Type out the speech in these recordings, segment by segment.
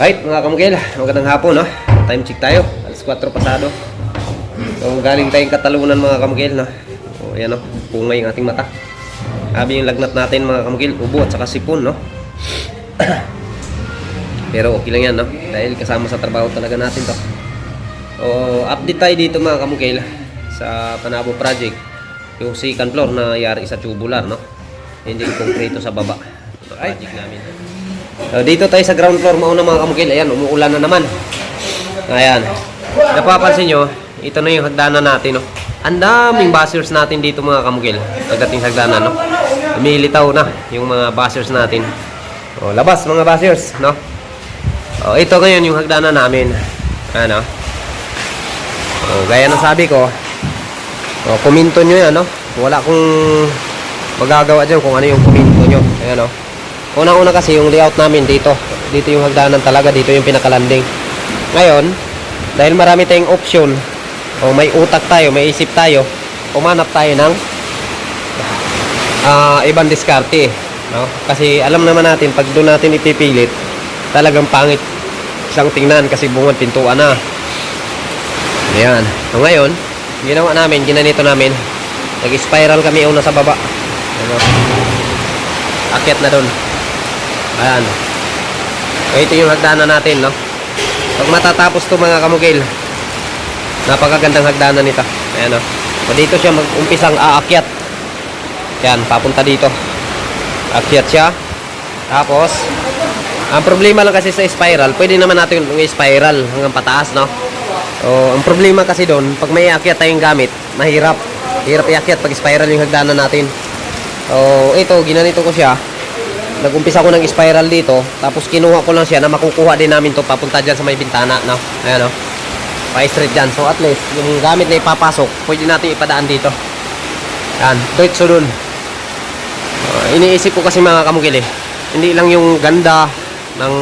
Right, mga kamukil, magandang hapon, no? Time check tayo, alas 4 pasado. So, galing tayong katalunan, mga kamukil, no? O, yan, no? Pungay yung ating mata. Sabi yung lagnat natin, mga kamukil, ubo at saka sipon, no? Pero okay lang yan, no? Dahil kasama sa trabaho talaga natin to. O, update tayo dito, mga kamukil, sa Panabo Project. Yung second floor na yari sa tubular, no? Hindi konkreto sa baba. Project namin. So, dito tayo sa ground floor mauna mga kamukil. Ayan, umuulan na naman. Ayan. Napapansin nyo, ito na yung hagdanan natin. No? Ang daming buzzers natin dito mga kamukil. Pagdating sa hagdanan. No? Lumilitaw na yung mga buzzers natin. O, labas mga buzzers. No? O, ito ngayon yung hagdanan namin. Ano? O, gaya ng sabi ko, o, kuminto nyo yan. No? Wala kong magagawa dyan kung ano yung kuminto nyo. Ayan o. Una-una kasi yung layout namin dito. Dito yung hagdanan talaga, dito yung pinakalanding. Ngayon, dahil marami tayong option, o may utak tayo, may isip tayo, umanap tayo ng ah, ibang diskarte. No? Kasi alam naman natin, pag doon natin ipipilit, talagang pangit siyang tingnan kasi bungod pintuan na. Ayan. So ngayon, ginawa namin, ginanito namin, nag-spiral kami una sa baba. Ano? Akyat na doon. Ayan. Ito yung hagdanan natin, no? Pag matatapos to mga kamugil, napakagandang hagdanan nito. Ayan, no? So, dito siya mag-umpisang aakyat. Yan, papunta dito. Akyat siya. Tapos, ang problema lang kasi sa spiral, pwede naman natin yung spiral hanggang pataas, no? So, ang problema kasi doon, pag may aakyat tayong gamit, mahirap. Hirap iakyat pag spiral yung hagdanan natin. So, ito, ginanito ko siya. Nag-umpisa ko ng spiral dito, tapos kinuha ko lang siya na makukuha din namin to papunta dyan sa may bintana, no? Ayan, no? Pa-straight dyan. So, at least, yung gamit na ipapasok, pwede natin ipadaan dito. Yan, diretso dun. Uh, iniisip ko kasi mga kamugil eh, hindi lang yung ganda ng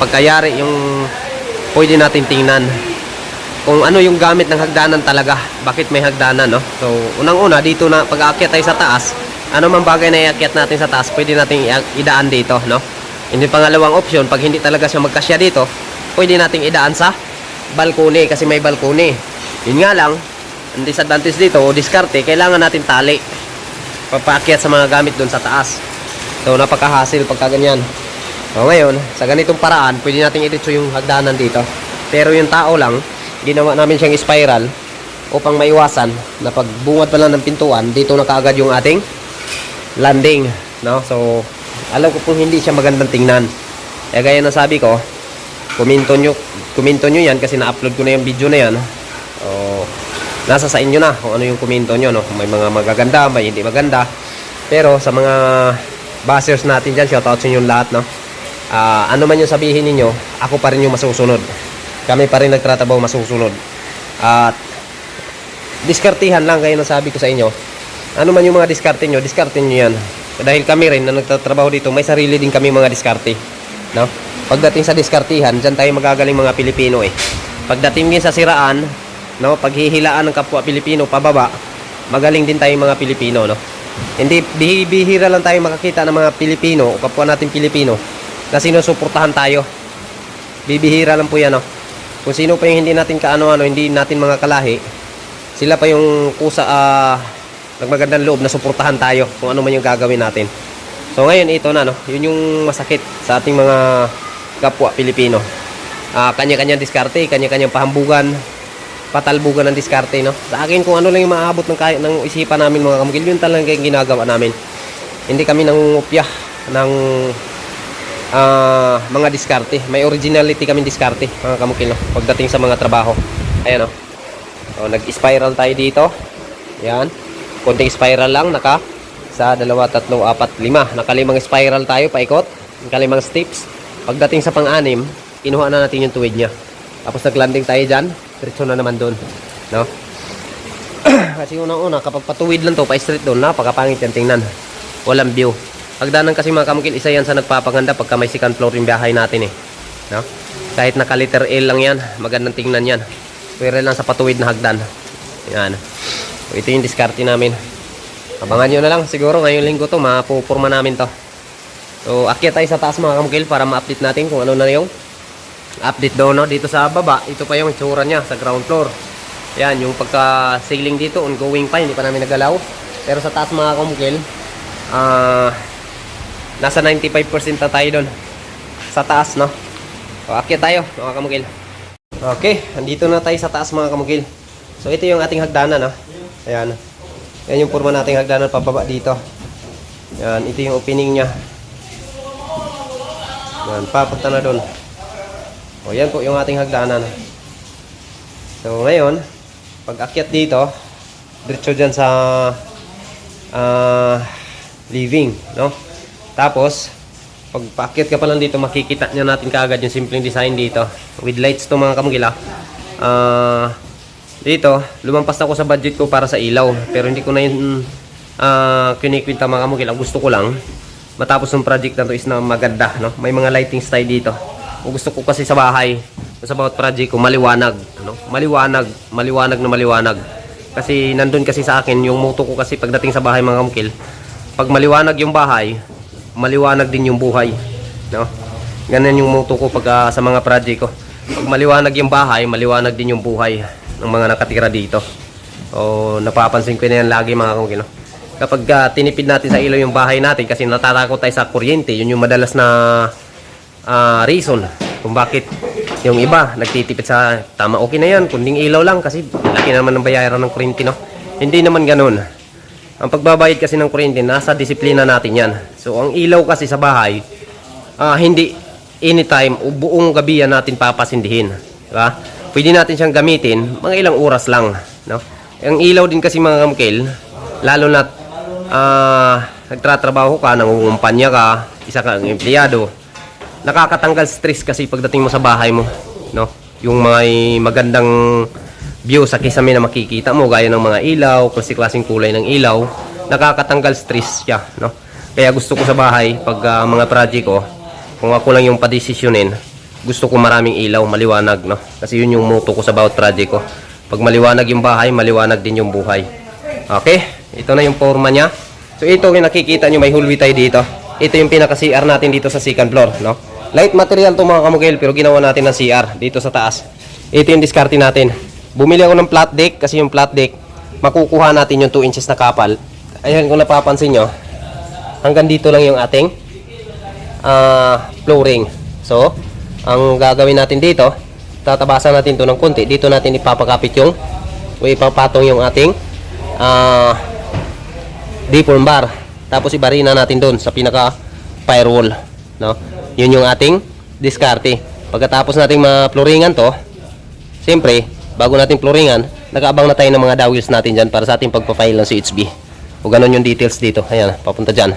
pagkayari, yung pwede natin tingnan kung ano yung gamit ng hagdanan talaga. Bakit may hagdanan, no? So, unang-una, dito na pag-aakyat tayo sa taas, ano man bagay na iakyat natin sa taas, pwede natin idaan dito, no? Hindi pangalawang option, pag hindi talaga siya magkasya dito, pwede nating idaan sa balkone kasi may balkone. Yun nga lang, ang disadvantage dito o diskarte, kailangan natin tali papaakyat sa mga gamit doon sa taas. So, napaka-hassle pagka ganyan. So, ngayon, sa ganitong paraan, pwede nating iritso yung hagdanan dito. Pero yung tao lang, ginawa namin siyang spiral upang maiwasan na pag bungad pa lang ng pintuan, dito na kaagad yung ating landing. No? So, alam ko kung hindi siya magandang tingnan. Kaya gaya na sabi ko, kuminto nyo, kuminto nyo yan kasi na-upload ko na yung video na yan. So, nasa sa inyo na kung ano yung kuminto nyo. No? May mga magaganda, may hindi maganda. Pero sa mga bashers natin dyan, shoutout sa inyo lahat. No? Ah, ano man yung sabihin ninyo, ako pa rin yung masusunod. Kami pa rin nagtratrabaho masusunod. At diskartihan lang kayo na sabi ko sa inyo. Ano man yung mga diskarte nyo, diskarte nyo yan. Dahil kami rin na nagtatrabaho dito, may sarili din kami mga diskarte. No? Pagdating sa diskartihan, dyan tayo magagaling mga Pilipino eh. Pagdating din sa siraan, no, paghihilaan ng kapwa Pilipino pababa, magaling din tayo mga Pilipino, no. Hindi bihi- bihira lang tayo makakita ng mga Pilipino, o kapwa natin Pilipino na sinusuportahan tayo. Bibihira lang po 'yan, no. Kung sino pa yung hindi natin kaano-ano, hindi natin mga kalahi, sila pa yung kusa ah nagmagandang loob na suportahan tayo kung ano man yung gagawin natin. So ngayon ito na no, yun yung masakit sa ating mga kapwa Pilipino. Ah, kanya-kanyang diskarte, kanya-kanyang pahambugan, patalbugan ng diskarte no. Sa akin kung ano lang yung maaabot ng kaya ng isipan namin mga kamukil, yun talaga yung ginagawa namin. Hindi kami nangungupya ng ah, mga diskarte. May originality kami diskarte mga kamukil no, pagdating sa mga trabaho. Ayan no. So, nag-spiral tayo dito. Yan. Konting spiral lang, naka sa dalawa, tatlo, apat, lima. Nakalimang spiral tayo, paikot. Nakalimang steps. Pagdating sa pang-anim, kinuha na natin yung tuwid niya. Tapos nag-landing tayo dyan, diretso na naman doon. No? kasi unang-una, kapag patuwid lang to, pa-straight doon, napakapangit yan tingnan. Walang view. Pagdanan kasi mga kamukil, isa yan sa nagpapaganda pagka may second floor yung bahay natin eh. No? Kahit naka letter L lang yan, magandang tingnan yan. Pero lang sa patuwid na hagdan. Yan. So, ito yung diskarte namin. Abangan nyo na lang. Siguro ngayong linggo to, mapupurma namin to. So, akyat tayo sa taas mga kamukil para ma-update natin kung ano na yung update daw no? Dito sa baba ito pa yung itsura niya sa ground floor. Yan yung pagka ceiling dito ongoing pa hindi pa namin nagalaw. Pero sa taas mga kamukil ah nasa 95% na tayo doon. Sa taas no? O akyat tayo mga kamukil. Okay andito na tayo sa taas mga kamukil. So ito yung ating hagdanan no ayan yan yung purma nating hagdanan pababa dito yan ito yung opening niya yan papunta na doon o yan po yung ating hagdanan. So ngayon, pag akyat dito, diretso dyan sa ah, living, no? Tapos, pag paakyat ka pa lang dito, makikita nyo natin kaagad yung simpleng design dito. With lights to mga kamugila. Ah, dito, lumampas na ako sa budget ko para sa ilaw. Pero hindi ko na yun ah, kinikwinta mga kamugila. Gusto ko lang, matapos ng project na to is na maganda, no? May mga lightings tayo dito. Kung gusto ko kasi sa bahay, sa bawat project ko, maliwanag. Ano? Maliwanag, maliwanag na maliwanag. Kasi nandun kasi sa akin, yung motto ko kasi pagdating sa bahay mga kamkil, pag maliwanag yung bahay, maliwanag din yung buhay. No? Ganyan yung motto ko pag ah, sa mga project ko. Pag maliwanag yung bahay, maliwanag din yung buhay ng mga nakatira dito. O napapansin ko na yan lagi mga kamkil. No? Kapag ah, tinipid natin sa ilaw yung bahay natin kasi natatakot tayo sa kuryente, yun yung madalas na ah, reason kung bakit yung iba nagtitipid sa tama okay na yan kunding ilaw lang kasi laki naman ng bayaran ng kuryente no hindi naman ganun ang pagbabayad kasi ng kuryente nasa disiplina natin yan so ang ilaw kasi sa bahay ah, hindi anytime buong gabi yan natin papasindihin di ba pwede natin siyang gamitin mga ilang oras lang no ang ilaw din kasi mga kamukil lalo na ah, nagtratrabaho ka nangungumpanya ka isa kang empleyado nakakatanggal stress kasi pagdating mo sa bahay mo, no? Yung may magandang view sa kisame na makikita mo gaya ng mga ilaw, klase-klaseng kulay ng ilaw, nakakatanggal stress siya, no? Kaya gusto ko sa bahay pag ah, mga project ko, kung ako lang yung padesisyonin, gusto ko maraming ilaw, maliwanag, no? Kasi yun yung motto ko sa bawat project ko. Pag maliwanag yung bahay, maliwanag din yung buhay. Okay? Ito na yung forma niya. So ito yung nakikita nyo, may hulwi tayo dito. Ito yung pinaka-CR natin dito sa second floor, no? Light material to mga kamugil, pero ginawa natin ng CR dito sa taas. Ito yung diskarte natin. Bumili ako ng flat deck kasi yung flat deck, makukuha natin yung 2 inches na kapal. Ayan kung napapansin nyo, hanggang dito lang yung ating ah, flooring. So, ang gagawin natin dito, tatabasan natin to ng konti. Dito natin ipapakapit yung o ipapatong yung ating ah, deform bar. Tapos ibarina natin doon sa pinaka firewall, no? Yun yung ating diskarte. Pagkatapos nating ma-flooringan to, siyempre, bago natin flooringan, nakaabang na tayo ng mga dowels natin dyan para sa ating pagpa-file ng CHB. O ganun yung details dito. Ayan, papunta dyan.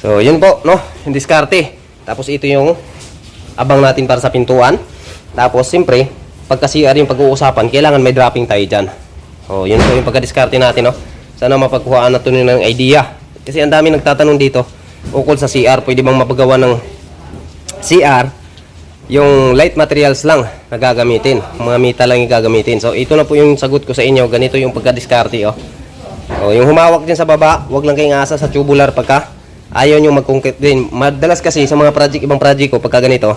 So, yun po, no? Yung diskarte. Tapos ito yung abang natin para sa pintuan. Tapos, siyempre, pagka CR yung pag-uusapan, kailangan may dropping tayo dyan. So, yun po yung pagka-diskarte natin, no? Sana mapagkuhaan na ng idea. Kasi ang dami nagtatanong dito, ukol sa CR, pwede bang mapagawa ng CR, yung light materials lang na gagamitin. Mga mita lang yung gagamitin. So, ito na po yung sagot ko sa inyo. Ganito yung pagka-diskarte, oh. O, yung humawak din sa baba, wag lang kayong asa sa tubular pagka ayaw nyo mag-concrete din. Madalas kasi sa mga project, ibang project ko, pagka ganito,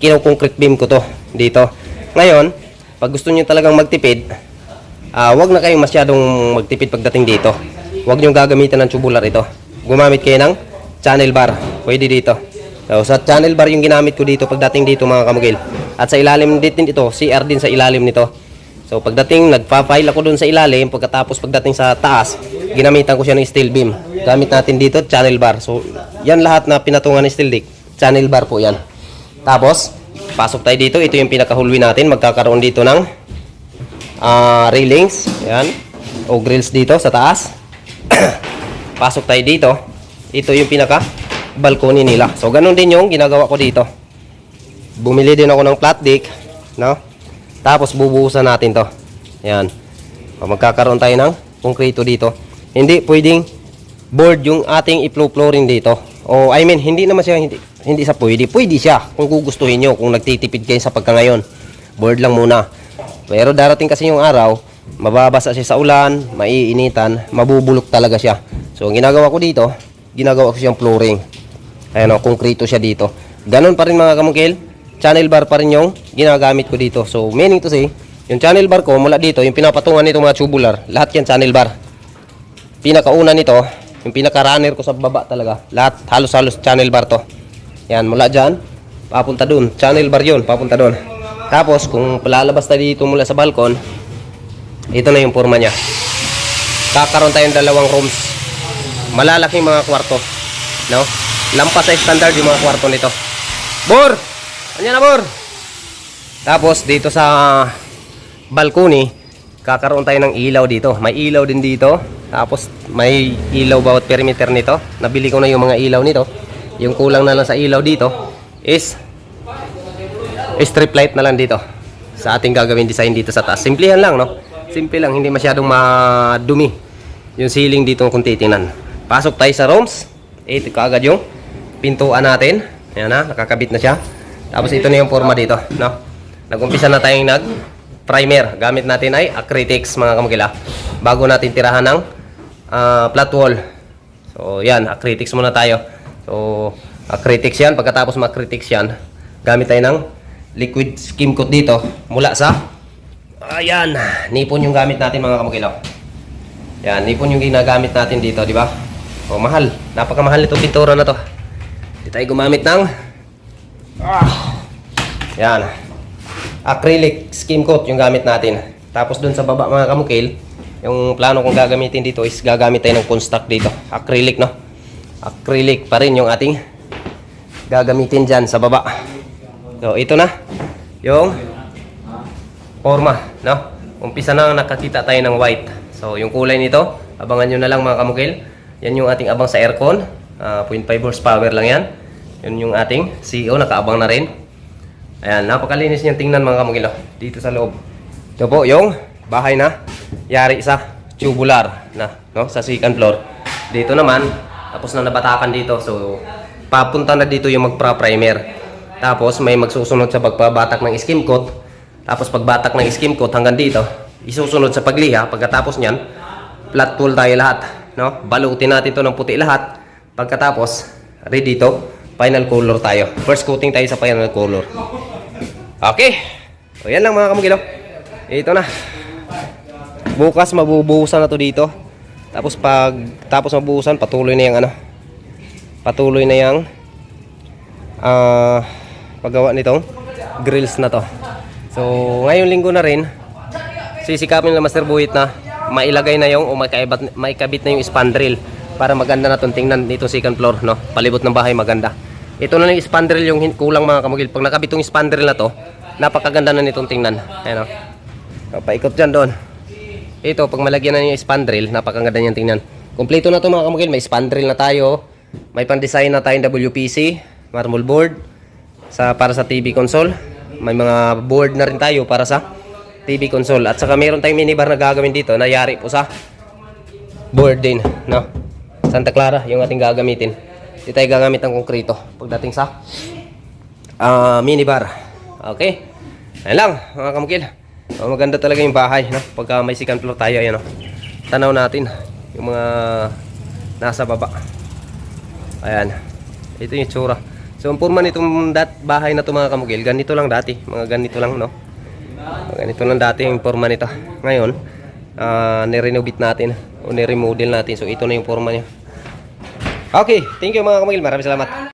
kino-concrete beam ko to dito. Ngayon, pag gusto nyo talagang magtipid, ah wag na kayong masyadong magtipid pagdating dito. Wag nyo gagamitan ng tubular ito. Gumamit kayo ng channel bar. Pwede dito. So, sa channel bar yung ginamit ko dito pagdating dito mga kamugil. At sa ilalim din ito, CR din sa ilalim nito. So pagdating nagpa-file ako dun sa ilalim, pagkatapos pagdating sa taas, ginamitan ko siya ng steel beam. Gamit natin dito channel bar. So yan lahat na pinatungan ng steel deck, channel bar po yan. Tapos pasok tayo dito, ito yung pinakahulwi natin, magkakaroon dito ng ah, railings, yan, o grills dito sa taas. pasok tayo dito. Ito yung pinaka balcony nila. So ganun din yung ginagawa ko dito. Bumili din ako ng flat deck, no? Tapos bubuhusan natin to. Yan. O, magkakaroon tayo ng konkreto dito. Hindi pwedeng board yung ating i-flow flooring dito. O I mean, hindi naman siya hindi, hindi sa pwede. Pwede siya kung gugustuhin nyo, kung nagtitipid kayo sa pagka ngayon. Board lang muna. Pero darating kasi yung araw, mababasa siya sa ulan, maiinitan, mabubulok talaga siya. So, ang ginagawa ko dito, ginagawa ko siyang flooring. Ayan o, konkreto siya dito. Ganon pa rin mga kamungkil. channel bar pa rin yung ginagamit ko dito. So, meaning to say, yung channel bar ko mula dito, yung pinapatungan nito mga tubular, lahat yan channel bar. Pinakauna nito, yung pinaka-runner ko sa baba talaga, lahat halos-halos channel bar to. Yan, mula dyan, papunta dun. Channel bar yun, papunta dun. Tapos, kung lalabas tayo dito mula sa balkon, ito na yung forma niya. Kakaroon tayong dalawang rooms. Malalaking mga kwarto. No? Lampas sa standard yung mga kwarto nito. Bor! Anyan na, Bor! Tapos, dito sa balkoni, kakaroon tayo ng ilaw dito. May ilaw din dito. Tapos, may ilaw bawat perimeter nito. Nabili ko na yung mga ilaw nito. Yung kulang na lang sa ilaw dito is strip light na lang dito sa ating gagawin design dito sa taas. Simplihan lang, no? Simple lang, hindi masyadong madumi yung ceiling dito kung titingnan. Pasok tayo sa rooms. Ito kaagad yung pintuan natin. Ayan na, nakakabit na siya. Tapos ito na yung forma dito, no? Nag-umpisa na tayong nag primer. Gamit natin ay acrylics mga kamagila. Bago natin tirahan ng ah, flat wall. So, yan, acrylics muna tayo. So, acrylics yan. Pagkatapos ma-acrylics yan, gamit tayo ng liquid skim coat dito mula sa ayan, nipon yung gamit natin mga kamukilaw. Yan, nipon yung ginagamit natin dito, di ba? O, mahal. Napakamahal nitong pintura na to. Hindi tayo gumamit ng ah, yan. Acrylic skim coat yung gamit natin. Tapos dun sa baba mga kamukil, yung plano kong gagamitin dito is gagamit tayo ng construct dito. Acrylic, no? Acrylic pa rin yung ating gagamitin dyan sa baba. So, ito na. Yung forma, no? Umpisa na nakakita tayo ng white. So, yung kulay nito, abangan nyo na lang mga kamukil. Yan yung ating abang sa aircon. Ah, 0.5 horsepower lang yan. Yun yung ating CEO, nakaabang na rin. Ayan, napakalinis niyang tingnan mga kamukil. oh, Dito sa loob. Ito po yung bahay na yari sa tubular na, no? Sa second floor. Dito naman, tapos na nabatakan dito. So, papunta na dito yung magpa-primer. Tapos may magsusunod sa pagpabatak ng skim coat. Tapos pagbatak ng skim coat hanggang dito, isusunod sa pagliha. Pagkatapos niyan, flat tool tayo lahat. No? Balutin natin to ng puti lahat. Pagkatapos, ready to, final color tayo. First coating tayo sa final color. Okay. O yan lang mga kamugilo. Ito na. Bukas mabubuhusan na to dito. Tapos pag tapos mabuhusan, patuloy na yung ano. Patuloy na yung ah paggawa nitong grills na to. So, ngayong linggo na rin, sisikapin ng Master Buhit na mailagay na yung o maikabit, maikabit na yung spandrel para maganda na itong tingnan dito second floor, no? Palibot ng bahay maganda. Ito na yung spandrel yung kulang mga kamugil. Pag nakabit yung spandrel na to, napakaganda na nitong tingnan. Ayan o. So, paikot dyan doon. Ito, pag malagyan na yung spandrel, napakaganda niyang tingnan. Kompleto na to mga kamugil. May spandrel na tayo. May pan-design na tayong WPC, marble board, sa para sa TV console. May mga board na rin tayo para sa TV console. At saka meron tayong minibar na gagawin dito na yari po sa board din, no? Santa Clara yung ating gagamitin. Hindi tayo gagamit ng konkrito pagdating sa ah minibar. Okay? Ayan lang, mga kamukil. Oh, maganda talaga yung bahay, no? Pagka may second floor tayo, ayan, no? Tanaw natin yung mga nasa baba. Ayan. Ito yung tsura. So, ang purman itong dat bahay na to mga kamugil, ganito lang dati. Mga ganito lang, no? Ganito lang dati yung forma nito. Ngayon, ah nirenovate natin o niremodel natin. So, ito na yung forma niya. Okay, thank you mga kamugil. Maraming salamat.